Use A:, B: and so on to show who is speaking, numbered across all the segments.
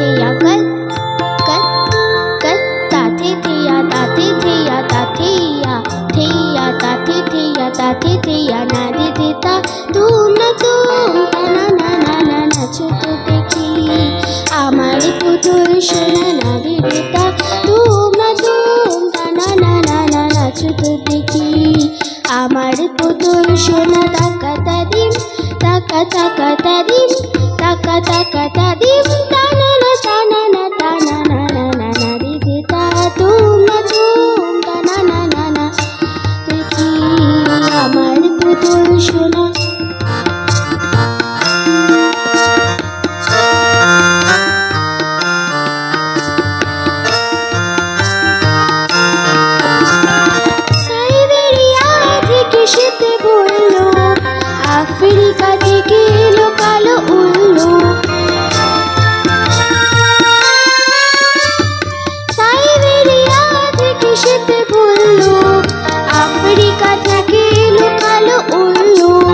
A: থেয়া call call call তাতে দেখি আমার পুতুল সোনা না కథకీలు కలు ఉన్నూ.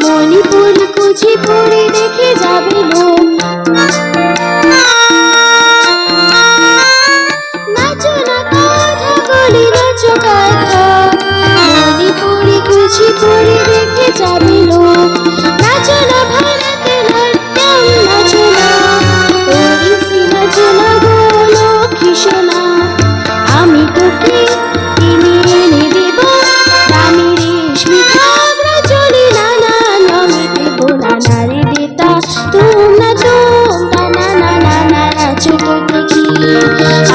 A: মণিপুর কুচিপুড়ি দেখে তুম না তুম তা না না না না